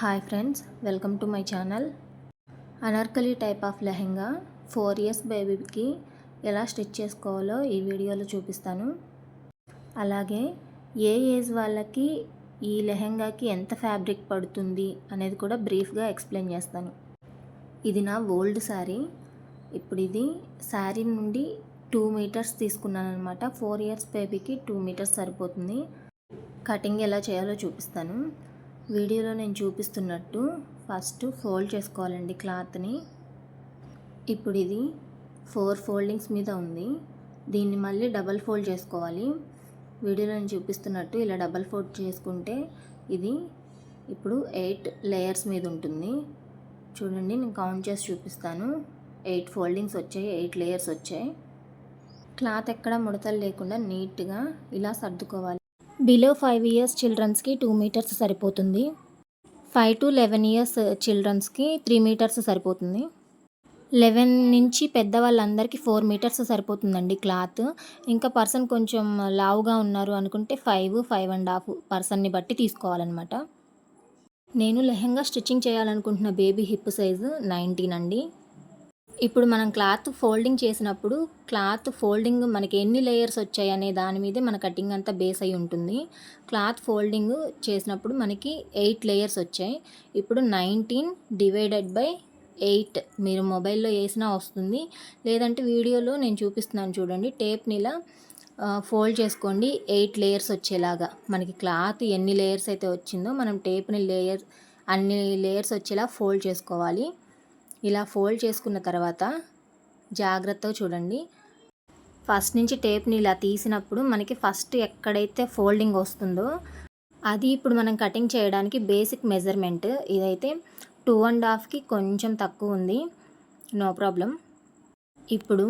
Hi friends welcome to my channel. Anarkali type of lehenga four years బేబీకి ఎలా stitch చేసుకోవాలో ఈ వీడియోలో చూపిస్తాను. అలాగే ఏ ఏజ్ వాళ్ళకి ఈ లెహెంగాకి ఎంత ఫ్యాబ్రిక్ పడుతుంది అనేది కూడా బ్రీఫ్గా ఎక్స్ప్లెయిన్ చేస్తాను. ఇది నా ఓల్డ్ శారీ ఇప్పుడు ఇది శారీ నుండి టూ మీటర్స్ తీసుకున్నాను అనమాట ఫోర్ ఇయర్స్ బేబీకి టూ మీటర్స్ సరిపోతుంది. కటింగ్ ఎలా చేయాలో చూపిస్తాను. వీడియోలో నేను చూపిస్తున్నట్టు ఫస్ట్ ఫోల్డ్ చేసుకోవాలండి క్లాత్ని. ఇప్పుడు ఇది ఫోర్ ఫోల్డింగ్స్ మీద ఉంది. దీన్ని మళ్ళీ డబల్ ఫోల్డ్ చేసుకోవాలి. వీడియోలో నేను చూపిస్తున్నట్టు ఇలా డబల్ ఫోల్డ్ చేసుకుంటే ఇది ఇప్పుడు ఎయిట్ లేయర్స్ మీద ఉంటుంది. చూడండి నేను కౌంట్ చేసి చూపిస్తాను. ఎయిట్ ఫోల్డింగ్స్ వచ్చాయి ఎయిట్ లేయర్స్ వచ్చాయి. క్లాత్ ఎక్కడ ముడతలు లేకుండా నీట్గా ఇలా సర్దుకోవాలి. బిలో ఫైవ్ ఇయర్స్ చిల్డ్రన్స్కి టూ మీటర్స్ సరిపోతుంది. ఫైవ్ టు లెవెన్ ఇయర్స్ చిల్డ్రన్స్కి త్రీ మీటర్స్ సరిపోతుంది. లెవెన్ నుంచి పెద్దవాళ్ళందరికీ ఫోర్ మీటర్స్ సరిపోతుందండి క్లాత్. ఇంకా పర్సన్ కొంచెం లావుగా ఉన్నారు అనుకుంటే ఫైవ్ ఫైవ్ అండ్ హాఫ్ పర్సన్ని బట్టి తీసుకోవాలన్నమాట. నేను లెహంగా స్టిచ్చింగ్ చేయాలనుకుంటున్న బేబీ హిప్ సైజు నైన్టీన్ అండి. ఇప్పుడు మనం క్లాత్ ఫోల్డింగ్ చేసినప్పుడు క్లాత్ ఫోల్డింగ్ మనకి ఎన్ని లేయర్స్ వచ్చాయి అనే దాని మీదే మన కటింగ్ అంతా బేస్ అయి ఉంటుంది. క్లాత్ ఫోల్డింగ్ చేసినప్పుడు మనకి ఎయిట్ లేయర్స్ వచ్చాయి. ఇప్పుడు నైన్టీన్ డివైడెడ్ బై ఎయిట్ మీరు మొబైల్లో వేసినా వస్తుంది. లేదంటే వీడియోలో నేను చూపిస్తున్నాను చూడండి. టేప్ని ఇలా ఫోల్డ్ చేసుకోండి. ఎయిట్ లేయర్స్ వచ్చేలాగా. మనకి క్లాత్ ఎన్ని లేయర్స్ అయితే వచ్చిందో మనం టేప్ని లేయర్ అన్ని లేయర్స్ వచ్చేలా ఫోల్డ్ చేసుకోవాలి. ఇలా ఫోల్డ్ చేసుకున్న తర్వాత జాగ్రత్తగా చూడండి. ఫస్ట్ నుంచి టేప్ని ఇలా తీసినప్పుడు మనకి ఫస్ట్ ఎక్కడైతే ఫోల్డింగ్ వస్తుందో అది ఇప్పుడు మనం కటింగ్ చేయడానికి బేసిక్ మెజర్మెంట్. ఇదైతే టూ అండ్ హాఫ్కి కొంచెం తక్కువ ఉంది. No problem. ఇప్పుడు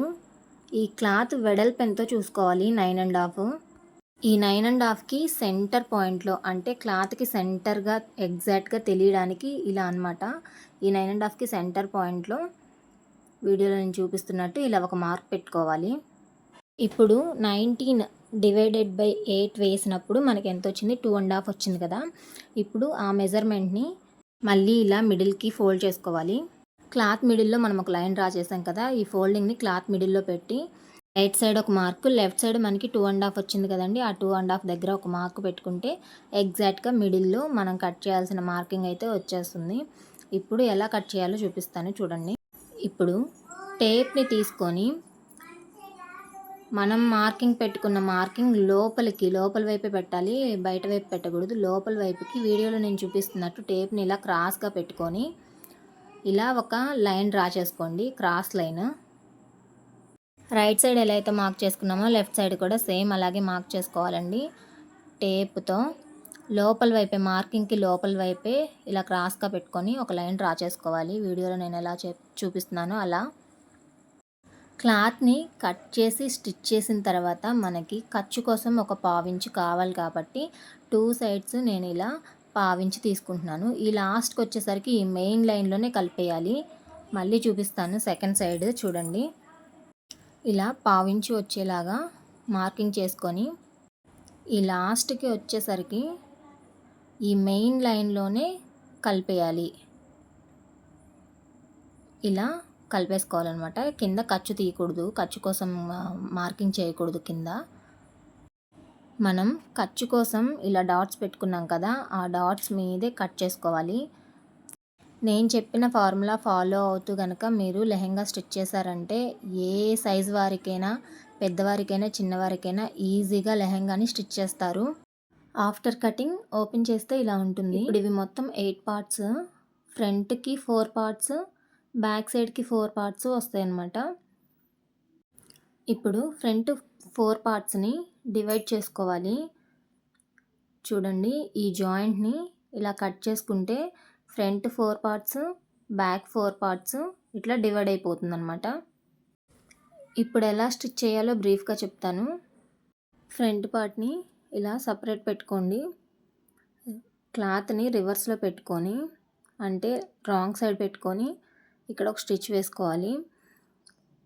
ఈ క్లాత్ వెడల్పెంతో చూసుకోవాలి నైన్ అండ్ హాఫ్. ఈ నైన్ అండ్ హాఫ్కి సెంటర్ పాయింట్లో అంటే క్లాత్కి సెంటర్గా ఎగ్జాక్ట్గా తెలియడానికి ఇలా అనమాట ఈ నైన్ అండ్ హాఫ్కి సెంటర్ పాయింట్లో వీడియోలో నేను చూపిస్తున్నట్టు ఇలా ఒక మార్క్ పెట్టుకోవాలి. ఇప్పుడు నైన్టీన్ డివైడెడ్ బై ఎయిట్ వేసినప్పుడు మనకి ఎంత వచ్చింది? టూ అండ్ హాఫ్ వచ్చింది కదా. ఇప్పుడు ఆ మెజర్మెంట్ని మళ్ళీ ఇలా మిడిల్కి ఫోల్డ్ చేసుకోవాలి. క్లాత్ మిడిల్లో మనం ఒక లైన్ డ్రా చేసాం కదా. ఈ ఫోల్డింగ్ని క్లాత్ మిడిల్లో పెట్టి రైట్ సైడ్ ఒక మార్కు లెఫ్ట్ సైడ్ మనకి టూ అండ్ హాఫ్ వచ్చింది కదండి. ఆ టూ అండ్ హాఫ్ దగ్గర ఒక మార్క్ పెట్టుకుంటే ఎగ్జాక్ట్గా మిడిల్లో మనం కట్ చేయాల్సిన మార్కింగ్ అయితే వచ్చేస్తుంది. ఇప్పుడు ఎలా కట్ చేయాలో చూపిస్తాను చూడండి. ఇప్పుడు టేప్ని తీసుకొని మనం మార్కింగ్ పెట్టుకున్న మార్కింగ్ లోపలికి లోపల వైపే పెట్టాలి బయట వైపు పెట్టకూడదు. లోపల వైపుకి వీడియోలో నేను చూపిస్తున్నట్టు టేప్ని ఇలా క్రాస్గా పెట్టుకొని ఇలా ఒక లైన్ డ్రా చేసుకోండి. Cross line. రైట్ సైడ్ ఎలా అయితే మార్క్ చేసుకున్నామో లెఫ్ట్ సైడ్ కూడా సేమ్ అలాగే మార్క్ చేసుకోవాలండి. టేప్తో లోపల వైపే మార్కింగ్కి లోపల వైపే ఇలా క్రాస్గా పెట్టుకొని ఒక లైన్ డ్రా చేసుకోవాలి. వీడియోలో నేను ఎలా చూపిస్తున్నానో అలా. క్లాత్ని కట్ చేసి స్టిచ్ చేసిన తర్వాత మనకి ఖర్చు కోసం ఒక పావించి కావాలి కాబట్టి టూ సైడ్స్ నేను ఇలా పావించి తీసుకుంటున్నాను. ఈ లాస్ట్కి వచ్చేసరికి ఈ మెయిన్ లైన్లోనే కలిపేయాలి. మళ్ళీ చూపిస్తాను సెకండ్ సైడ్ చూడండి. ఇలా పావించి వచ్చేలాగా మార్కింగ్ చేసుకొని ఈ లాస్ట్కి వచ్చేసరికి ఈ మెయిన్ లైన్లోనే కలిపేయాలి. ఇలా కలిపేసుకోవాలన్నమాట. కింద ఖర్చు తీయకూడదు. ఖర్చు కోసం మార్కింగ్ చేయకూడదు కింద. మనం ఖర్చు కోసం ఇలా డాట్స్ పెట్టుకున్నాం కదా ఆ డాట్స్ మీదే కట్ చేసుకోవాలి. నేను చెప్పిన ఫార్ములా ఫాలో అవుతూ కనుక మీరు లెహెంగా స్టిచ్ చేశారంటే ఏ సైజ్ వారికైనా పెద్దవారికైనా చిన్నవారికైనా ఈజీగా లెహెంగాని స్టిచ్ చేస్తారు. ఆఫ్టర్ కటింగ్ ఓపెన్ చేస్తే ఇలా ఉంటుంది. ఇప్పుడు ఇవి మొత్తం ఎయిట్ పార్ట్స్ ఫ్రంట్కి ఫోర్ పార్ట్స్ బ్యాక్ సైడ్కి ఫోర్ పార్ట్స్ వస్తాయి అన్నమాట ఇప్పుడు ఫ్రంట్ ఫోర్ పార్ట్స్ని డివైడ్ చేసుకోవాలి. చూడండి ఈ జాయింట్ని ఇలా కట్ చేసుకుంటే front four parts back four parts ఇట్లా డివైడ్ అయిపోతుంది అనమాట ఇప్పుడు ఎలా స్టిచ్ చేయాలో బ్రీఫ్గా చెప్తాను. ఫ్రంట్ పార్ట్ని ఇలా సపరేట్ పెట్టుకోండి. క్లాత్ని రివర్స్లో పెట్టుకొని అంటే రాంగ్ సైడ్ పెట్టుకొని ఇక్కడ ఒక స్టిచ్ వేసుకోవాలి.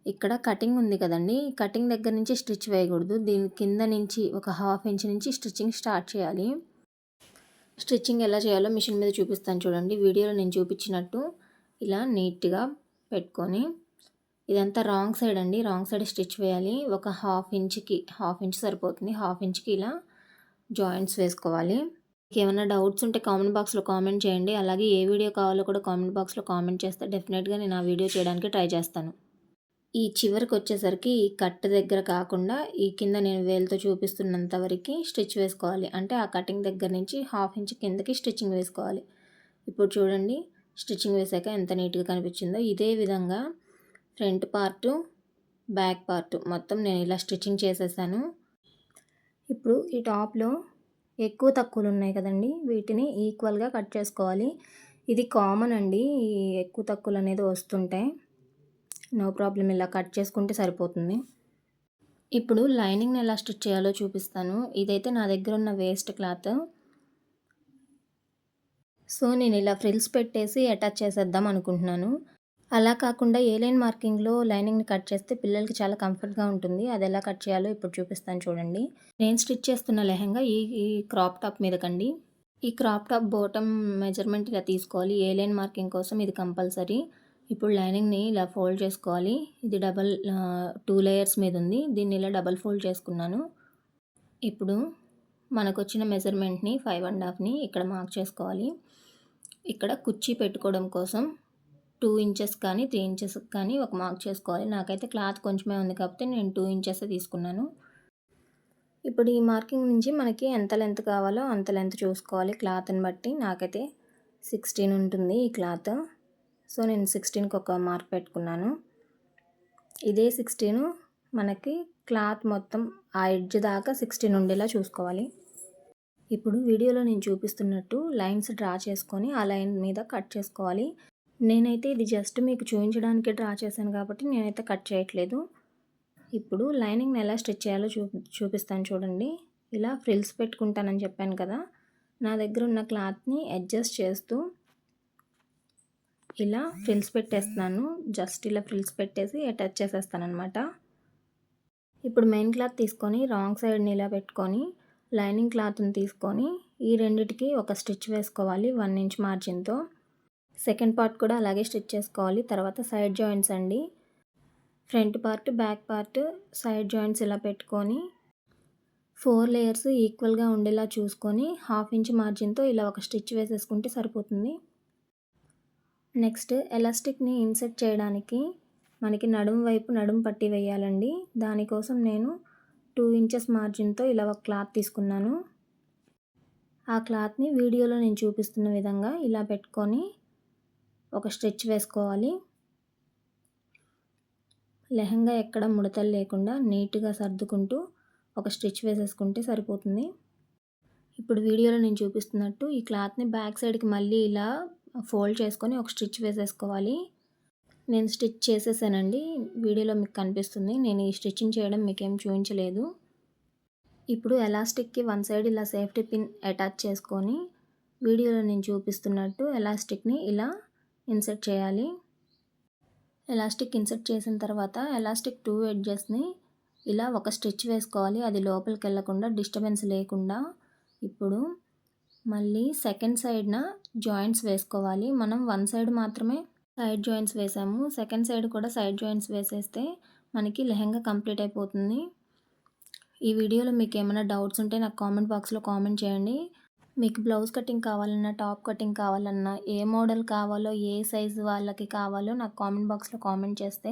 ఇక్కడ కటింగ్ ఉంది కదండి కటింగ్ దగ్గర నుంచి స్టిచ్ వేయకూడదు. దీని కింద నుంచి ఒక హాఫ్ ఇంచ్ నుంచి స్టిచ్చింగ్ స్టార్ట్ చేయాలి. స్టిచ్చింగ్ ఎలా చేయాలో మిషన్ మీద చూపిస్తాను చూడండి. వీడియోలో నేను చూపించినట్టు ఇలా నీట్గా పెట్టుకొని ఇదంతా రాంగ్ సైడ్ అండి. రాంగ్ సైడ్ స్టిచ్ వేయాలి. ఒక హాఫ్ ఇంచ్కి హాఫ్ ఇంచ్ సరిపోతుంది. హాఫ్ ఇంచ్కి ఇలా జాయింట్స్ వేసుకోవాలి. మీకు ఏమైనా డౌట్స్ ఉంటే కామెంట్ బాక్స్లో కామెంట్ చేయండి. అలాగే ఏ వీడియో కావాలో కూడా కామెంట్ బాక్స్లో కామెంట్ చేస్తే డెఫినెట్గా నేను ఆ వీడియో చేయడానికి ట్రై చేస్తాను. ఈ చివరికి వచ్చేసరికి ఈ కట్ దగ్గర కాకుండా ఈ కింద నేను వేలుతో చూపిస్తున్నంత వరకు స్టిచ్ వేసుకోవాలి. అంటే ఆ కటింగ్ దగ్గర నుంచి హాఫ్ ఇంచ్ కిందకి స్టిచ్చింగ్ వేసుకోవాలి. ఇప్పుడు చూడండి స్టిచ్చింగ్ వేసాక ఎంత నీట్గా కనిపించిందో. ఇదే విధంగా ఫ్రంట్ పార్టు బ్యాక్ పార్ట్ మొత్తం నేను ఇలా స్టిచ్చింగ్ చేసేసాను. ఇప్పుడు ఈ టాప్లో ఎక్కువ తక్కువలు ఉన్నాయి కదండి. వీటిని ఈక్వల్గా కట్ చేసుకోవాలి. ఇది కామన్ అండి. ఈ ఎక్కువ తక్కువలు అనేది వస్తుంటాయి నో ప్రాబ్లం ఇలా కట్ చేసుకుంటే సరిపోతుంది. ఇప్పుడు లైనింగ్ని ఎలా స్టిచ్ చేయాలో చూపిస్తాను. ఇదైతే నా దగ్గర ఉన్న వేస్ట్ క్లాత్. సో నేను ఇలా ఫ్రిల్స్ పెట్టేసి అటాచ్ చేసేద్దాం అనుకుంటున్నాను. అలా కాకుండా ఏ లైన్ మార్కింగ్లో లైనింగ్ని కట్ చేస్తే పిల్లలకి చాలా కంఫర్ట్గా ఉంటుంది. అది ఎలా కట్ చేయాలో ఇప్పుడు చూపిస్తాను చూడండి. నేను స్టిచ్ చేస్తున్న లెహంగా ఈ ఈ క్రాప్ టాప్ మీదకండి. ఈ క్రాప్ టాప్ బోటమ్ మెజర్మెంట్ ఇలా తీసుకోవాలి. ఏ లైన్ మార్కింగ్ కోసం ఇది కంపల్సరీ. ఇప్పుడు లైనింగ్ని ఇలా ఫోల్డ్ చేసుకోవాలి. ఇది డబల్ టూ లేయర్స్ మీద ఉంది దీన్ని ఇలా డబల్ ఫోల్డ్ చేసుకున్నాను. ఇప్పుడు మనకు వచ్చిన మెజర్మెంట్ని ఫైవ్ అండ్ హాఫ్ని ఇక్కడ మార్క్ చేసుకోవాలి. ఇక్కడ కుర్చీ పెట్టుకోవడం కోసం టూ ఇంచెస్ కానీ త్రీ ఇంచెస్ కానీ ఒక మార్క్ చేసుకోవాలి. నాకైతే క్లాత్ కొంచెమే ఉంది కాబట్టి నేను టూ ఇంచెస్ తీసుకున్నాను. ఇప్పుడు ఈ మార్కింగ్ నుంచి మనకి ఎంత లెంత్ కావాలో అంత లెంత్ చూసుకోవాలి క్లాత్ని బట్టి. నాకైతే సిక్స్టీన్ ఉంటుంది ఈ క్లాత్. సో నేను సిక్స్టీన్కి ఒక మార్క్ పెట్టుకున్నాను. ఇదే సిక్స్టీను మనకి క్లాత్ మొత్తం ఆ ఎడ్జ్ దాకా సిక్స్టీన్ ఉండేలా చూసుకోవాలి. ఇప్పుడు వీడియోలో నేను చూపిస్తున్నట్టు లైన్స్ డ్రా చేసుకొని ఆ లైన్ మీద కట్ చేసుకోవాలి. నేనైతే ఇది జస్ట్ మీకు చూపించడానికి డ్రా చేశాను కాబట్టి నేనైతే కట్ చేయట్లేదు. ఇప్పుడు లైనింగ్ని ఎలా స్టిచ్ చేయాలో చూ చూపిస్తాను చూడండి. ఇలా ఫ్రిల్స్ పెట్టుకుంటానని చెప్పాను కదా. నా దగ్గర ఉన్న క్లాత్ని అడ్జస్ట్ చేస్తూ ఇలా ఫ్రిల్స్ పెట్టేస్తున్నాను. జస్ట్ ఇలా ఫ్రిల్స్ పెట్టేసి అటాచ్ చేసేస్తానమాట ఇప్పుడు మెయిన్ క్లాత్ తీసుకొని రాంగ్ సైడ్ని ఇలా పెట్టుకొని లైనింగ్ క్లాత్ని తీసుకొని ఈ రెండిటికి ఒక స్టిచ్ వేసుకోవాలి వన్ ఇంచ్ మార్జిన్తో. సెకండ్ పార్ట్ కూడా అలాగే స్టిచ్ చేసుకోవాలి. తర్వాత సైడ్ జాయింట్స్ అండి. Front part back part side joints ఇలా పెట్టుకొని ఫోర్ లేయర్స్ ఈక్వల్గా ఉండేలా చూసుకొని హాఫ్ ఇంచ్ మార్జిన్తో ఇలా ఒక స్టిచ్ వేసేసుకుంటే సరిపోతుంది. నెక్స్ట్ ఎలాస్టిక్ని ఇన్సెట్ చేయడానికి మనకి నడుము వైపు నడుము పట్టి వేయాలండి. దానికోసం నేను టూ ఇంచెస్ మార్జిన్తో ఇలా ఒక క్లాత్ తీసుకున్నాను. ఆ క్లాత్ని వీడియోలో నేను చూపిస్తున్న విధంగా ఇలా పెట్టుకొని ఒక స్టిచ్ వేసుకోవాలి. లెహంగా ఎక్కడ ముడతలు లేకుండా నీట్గా సర్దుకుంటూ ఒక స్టిచ్ వేసేసుకుంటే సరిపోతుంది. ఇప్పుడు వీడియోలో నేను చూపిస్తున్నట్టు ఈ క్లాత్ని బ్యాక్ సైడ్కి మళ్ళీ ఇలా ఫోల్డ్ చేసుకొని ఒక స్టిచ్ వేసేసుకోవాలి. నేను స్టిచ్ చేసేసానండి. వీడియోలో మీకు కనిపిస్తుంది. నేను ఈ స్టిచ్చింగ్ చేయడం మీకేం చూపించలేదు. ఇప్పుడు ఎలాస్టిక్కి వన్ సైడ్ ఇలా సేఫ్టీ పిన్ అటాచ్ చేసుకొని వీడియోలో నేను చూపిస్తున్నట్టు ఎలాస్టిక్ని ఇలా ఇన్సర్ట్ చేయాలి. ఎలాస్టిక్ ఇన్సర్ట్ చేసిన తర్వాత ఎలాస్టిక్ టూ ఎడ్జెస్ని ఇలా ఒక స్టిచ్ వేసుకోవాలి. అది లోపలికి వెళ్ళకుండా డిస్టర్బెన్స్ లేకుండా. ఇప్పుడు మళ్ళీ సెకండ్ సైడ్న జాయింట్స్ వేసుకోవాలి. మనం వన్ సైడ్ మాత్రమే సైడ్ జాయింట్స్ వేసాము. సెకండ్ సైడ్ కూడా సైడ్ జాయింట్స్ వేసేస్తే మనకి లెహంగా కంప్లీట్ అయిపోతుంది. ఈ వీడియోలో మీకు ఏమైనా డౌట్స్ ఉంటే నాకు కామెంట్ బాక్స్లో కామెంట్ చేయండి. మీకు బ్లౌజ్ కటింగ్ కావాలన్నా టాప్ కటింగ్ కావాలన్నా ఏ మోడల్ కావాలో ఏ సైజు వాళ్ళకి కావాలో నాకు కామెంట్ బాక్స్లో కామెంట్ చేస్తే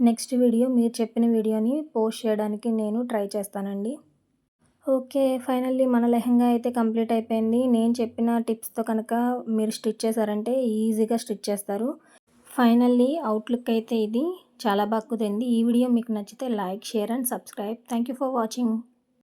నెక్స్ట్ వీడియో మీరు చెప్పిన వీడియోని పోస్ట్ చేయడానికి నేను ట్రై చేస్తానండి. ఓకే ఫైనల్లీ మన లెహంగా అయితే కంప్లీట్ అయిపోయింది. నేను చెప్పిన టిప్స్తో కనుక మీరు స్టిచ్ చేశారంటే ఈజీగా స్టిచ్ చేస్తారు. ఫైనల్లీ అవుట్లుక్ అయితే ఇది. చాలా బాగా కుదిరింది. ఈ వీడియో మీకు నచ్చితే like share and subscribe. Thank you for watching